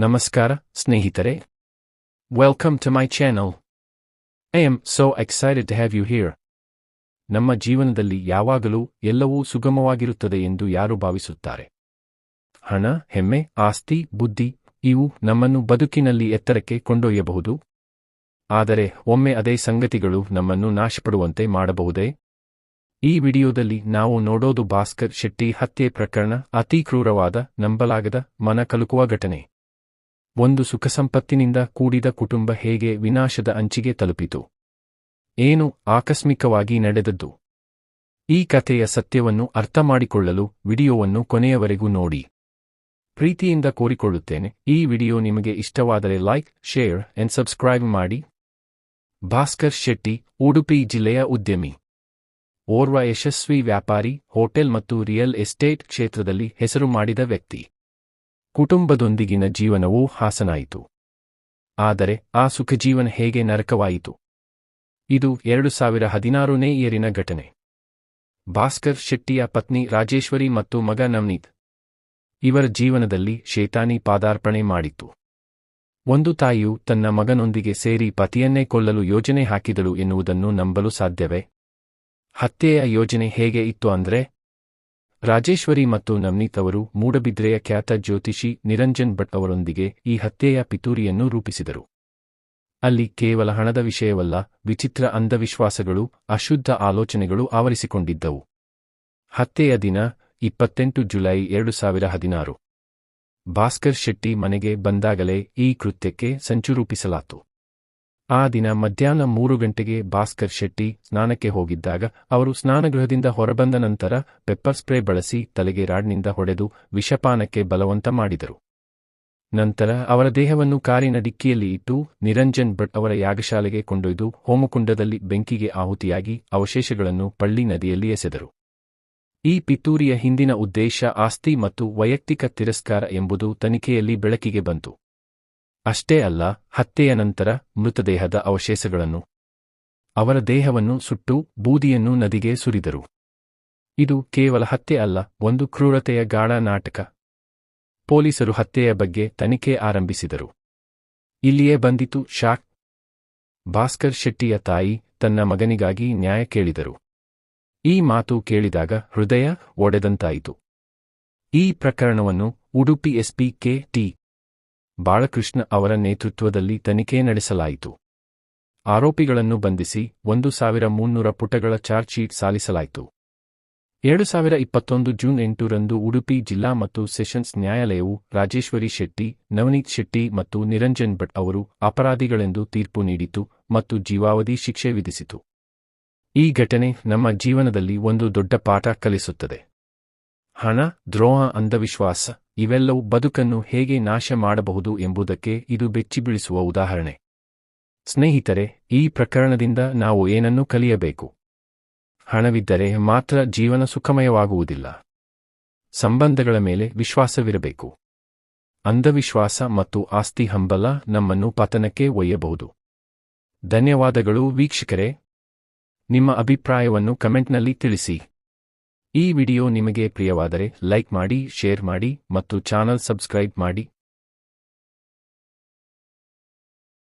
ನಮಸ್ಕಾರ, ಸ್ನೇಹಿತರೆ. Welcome to my channel I am so excited to have you here ನಮ್ಮ ಜೀವನದಲ್ಲಿ ಯಾವಾಗಲೂ ಎಲ್ಲವೂ ಸುಗಮವಾಗಿರುತ್ತದೆ ಎಂದು ಯಾರು ಭಾವಿಸುತ್ತಾರೆ? ಹಣ, ಹೆಮ್ಮೆ, ಆಸ್ತಿ, ಬುದ್ಧಿ, ಇವು ನಮ್ಮನ್ನು ಬದುಕಿನಲ್ಲಿ ಎತ್ತರಕ್ಕೆ ಕೊಂಡೊಯ್ಯಬಹುದು. ಆದರೆ ಒಮ್ಮೆ ಅದೇ ಸಂಗತಿಗಳು ನಮ್ಮನ್ನು ನಾಶಪಡುವಂತೆ ಮಾಡಬಹುದೇ? ಈ ವಿಡಿಯೋದಲ್ಲಿ ನಾವು ನೋಡೋದು ಭಾಸ್ಕರ್ ಶೆಟ್ಟಿ ಹತ್ಯೆ ಪ್ರಕರಣ ಅತಿ ಕ್ರೂರವಾದ, ನಂಬಲಾಗದ ಮನ ಕಲುಕುವ ಘಟನೆ. ಒಂದು ಸುಖಸಂಪತ್ತಿನಿಂದ ಕೂಡಿದ ಕುಟುಂಬ ಹೇಗೆ ವಿನಾಶದ ಅಂಚಿಗೆ ತಲುಪಿತು? ಏನು ಆಕಸ್ಮಿಕವಾಗಿ ನಡೆದದ್ದು? ಈ ಕಥೆಯ ಸತ್ಯವನ್ನು ಅರ್ಥಮಾಡಿಕೊಳ್ಳಲು ವಿಡಿಯೋವನ್ನು ಕೊನೆಯವರೆಗೂ ನೋಡಿ. ಪ್ರೀತಿಯಿಂದ ಕೋರಿಕೊಳ್ಳುತ್ತೇನೆ, ಈ ವಿಡಿಯೋ ನಿಮಗೆ ಇಷ್ಟವಾದರೆ ಲೈಕ್, ಶೇರ್ ಅಂಡ್ ಸಬ್ಸ್ಕ್ರೈಬ್ ಮಾಡಿ. ಭಾಸ್ಕರ್ ಶೆಟ್ಟಿ, ಉಡುಪಿ ಜಿಲ್ಲೆಯ ಉದ್ಯಮಿ. ಓರ್ವ ಯಶಸ್ವಿ ವ್ಯಾಪಾರಿ, ಹೋಟೆಲ್ ಮತ್ತು ರಿಯಲ್ ಎಸ್ಟೇಟ್ ಕ್ಷೇತ್ರದಲ್ಲಿ ಹೆಸರು ಮಾಡಿದ ವ್ಯಕ್ತಿ. ಕುಟುಂಬದೊಂದಿಗಿನ ಜೀವನವೂ ಹಾಸನಾಯಿತು. ಆದರೆ ಆ ಸುಖಜೀವನ ಹೇಗೆ ನರಕವಾಯಿತು? ಇದು ಎರಡು ಸಾವಿರ ಹದಿನಾರನೇ ಏರಿನ ಘಟನೆ. ಭಾಸ್ಕರ್ ಶೆಟ್ಟಿಯ ಪತ್ನಿ ರಾಜೇಶ್ವರಿ ಮತ್ತು ಮಗ ನವನೀತ್. ಇವರ ಜೀವನದಲ್ಲಿ ಶೇತಾನಿ ಪಾದಾರ್ಪಣೆ ಮಾಡಿತ್ತು. ಒಂದು ತಾಯಿಯು ತನ್ನ ಮಗನೊಂದಿಗೆ ಸೇರಿ ಪತಿಯನ್ನೇ ಕೊಲ್ಲಲು ಯೋಜನೆ ಹಾಕಿದಳು ಎನ್ನುವುದನ್ನು ನಂಬಲು ಸಾಧ್ಯವೇ? ಹತ್ಯೆಯ ಯೋಜನೆ ಹೇಗೆ ಇತ್ತು ಅಂದ್ರೆ ರಾಜೇಶ್ವರಿ ಮತ್ತು ನವನೀತ್ ಅವರು ಮೂಡಬಿದ್ರೆಯ ಖ್ಯಾತ ಜ್ಯೋತಿಷಿ ನಿರಂಜನ್ ಭಟ್ ಅವರೊಂದಿಗೆ ಈ ಹತ್ಯೆಯ ಪಿತೂರಿಯನ್ನು ರೂಪಿಸಿದರು. ಅಲ್ಲಿ ಕೇವಲ ಹಣದ ವಿಷಯವಲ್ಲ, ವಿಚಿತ್ರ ಅಂಧವಿಶ್ವಾಸಗಳು, ಅಶುದ್ಧ ಆಲೋಚನೆಗಳು ಆವರಿಸಿಕೊಂಡಿದ್ದವು. ಹತ್ಯೆಯ ದಿನ, ಇಪ್ಪತ್ತೆಂಟು ಜುಲೈ ಎರಡು ಸಾವಿರ ಹದಿನಾರು. ಭಾಸ್ಕರ್ ಶೆಟ್ಟಿ ಮನೆಗೆ ಬಂದಾಗಲೇ ಈ ಕೃತ್ಯಕ್ಕೆ ಸಂಚು ರೂಪಿಸಲಾತು. ಆ ದಿನ ಮಧ್ಯಾಹ್ನ ಮೂರು ಗಂಟೆಗೆ ಭಾಸ್ಕರ್ ಶೆಟ್ಟಿ ಸ್ನಾನಕ್ಕೆ ಹೋಗಿದ್ದಾಗ ಅವರು ಸ್ನಾನಗೃಹದಿಂದ ಹೊರಬಂದ ನಂತರ ಪೆಪ್ಪರ್ ಸ್ಪ್ರೇ ಬಳಸಿ ತಲೆಗೆ ರಾಡ್ನಿಂದ ಹೊಡೆದು ವಿಷಪಾನಕ್ಕೆ ಬಲವಂತ ಮಾಡಿದರು. ನಂತರ ಅವರ ದೇಹವನ್ನು ಕಾರಿನ ಡಿಕ್ಕಿಯಲ್ಲಿ ಇಟ್ಟು ನಿರಂಜನ್ ಭಟ್ ಅವರ ಯಾಗಶಾಲೆಗೆ ಕೊಂಡೊಯ್ದು ಹೋಮಕುಂಡದಲ್ಲಿ ಬೆಂಕಿಗೆ ಆಹುತಿಯಾಗಿ ಅವಶೇಷಗಳನ್ನು ಪಳ್ಳಿ ನದಿಯಲ್ಲಿ ಎಸೆದರು. ಈ ಪಿತೂರಿಯ ಹಿಂದಿನ ಉದ್ದೇಶ ಆಸ್ತಿ ಮತ್ತು ವೈಯಕ್ತಿಕ ತಿರಸ್ಕಾರ ಎಂಬುದು ತನಿಖೆಯಲ್ಲಿ ಬೆಳಕಿಗೆ ಬಂತು. ಅಷ್ಟೇ ಅಲ್ಲ, ಹತ್ಯೆಯ ನಂತರ ಮೃತದೇಹದ ಅವಶೇಷಗಳನ್ನು. ಅವರ ದೇಹವನ್ನು ಸುಟ್ಟು ಬೂದಿಯನ್ನು ನದಿಗೆ ಸುರಿದರು. ಇದು ಕೇವಲ ಹತ್ಯೆ ಅಲ್ಲ, ಒಂದು ಕ್ರೂರತೆಯ ಗಾಢ ನಾಟಕ. ಪೊಲೀಸರು ಹತ್ಯೆಯ ಬಗ್ಗೆ ತನಿಖೆ ಆರಂಭಿಸಿದರು. ಇಲ್ಲಿಯೇ ಬಂದಿತು ಶಾಕ್. ಭಾಸ್ಕರ್ ಶೆಟ್ಟಿಯ ತಾಯಿ ತನ್ನ ಮಗನಿಗಾಗಿ ನ್ಯಾಯ ಕೇಳಿದರು. ಈ ಮಾತು ಕೇಳಿದಾಗ ಹೃದಯ ಒಡೆದಂತಾಯಿತು. ಈ ಪ್ರಕರಣವನ್ನು Udupi SP K T. Balakrishna ಅವರ ನೇತೃತ್ವದಲ್ಲಿ ತನಿಖೆ ನಡೆಸಲಾಯಿತು. ಆರೋಪಿಗಳನ್ನು ಬಂಧಿಸಿ ಒಂದು ಸಾವಿರ ಮುನ್ನೂರ ಪುಟಗಳ ಚಾರ್ಜ್ ಶೀಟ್ ಸಾಲಿಸಲಾಯಿತು. ಎರಡು ಸಾವಿರ ಇಪ್ಪತ್ತೊಂದು ಜೂನ್ ಎಂಟರಂದು ಉಡುಪಿ ಜಿಲ್ಲಾ ಮತ್ತು ಸೆಷನ್ಸ್ ನ್ಯಾಯಾಲಯವು ರಾಜೇಶ್ವರಿ ಶೆಟ್ಟಿ, ನವನೀತ್ ಶೆಟ್ಟಿ ಮತ್ತು ನಿರಂಜನ್ ಭಟ್ ಅವರು ಅಪರಾಧಿಗಳೆಂದು ತೀರ್ಪು ನೀಡಿತು ಮತ್ತು ಜೀವಾವಧಿ ಶಿಕ್ಷೆ ವಿಧಿಸಿತು. ಈ ಘಟನೆ ನಮ್ಮ ಜೀವನದಲ್ಲಿ ಒಂದು ದೊಡ್ಡ ಪಾಠ ಕಲಿಸುತ್ತದೆ. ಹಣ, ದ್ರೋಹ, ಅಂಧವಿಶ್ವಾಸ, ಇವೆಲ್ಲವೂ ಬದುಕನ್ನು ಹೇಗೆ ನಾಶ ಮಾಡಬಹುದು ಎಂಬುದಕ್ಕೆ ಇದು ಬೆಚ್ಚಿಬೀಳಿಸುವ ಉದಾಹರಣೆ. ಸ್ನೇಹಿತರೆ, ಈ ಪ್ರಕರಣದಿಂದ ನಾವು ಏನನ್ನು ಕಲಿಯಬೇಕು? ಹಣವಿದ್ದರೆ ಮಾತ್ರ ಜೀವನ ಸುಖಮಯವಾಗುವುದಿಲ್ಲ. ಸಂಬಂಧಗಳ ಮೇಲೆ ವಿಶ್ವಾಸವಿರಬೇಕು. ಅಂಧವಿಶ್ವಾಸ ಮತ್ತು ಆಸ್ತಿ ಹಂಬಲ ನಮ್ಮನ್ನು ಪತನಕ್ಕೆ ಒಯ್ಯಬಹುದು. ಧನ್ಯವಾದಗಳು ವೀಕ್ಷಕರೇ. ನಿಮ್ಮ ಅಭಿಪ್ರಾಯವನ್ನು ಕಮೆಂಟ್ನಲ್ಲಿ ತಿಳಿಸಿ. ಈ ವಿಡಿಯೋ ನಿಮಗೆ ಪ್ರಿಯವಾದರೆ ಲೈಕ್ ಮಾಡಿ ಶೇರ್ ಮಾಡಿ ಮತ್ತು ಚಾನಲ್ ಸಬ್ಸ್ಕ್ರೈಬ್ ಮಾಡಿ.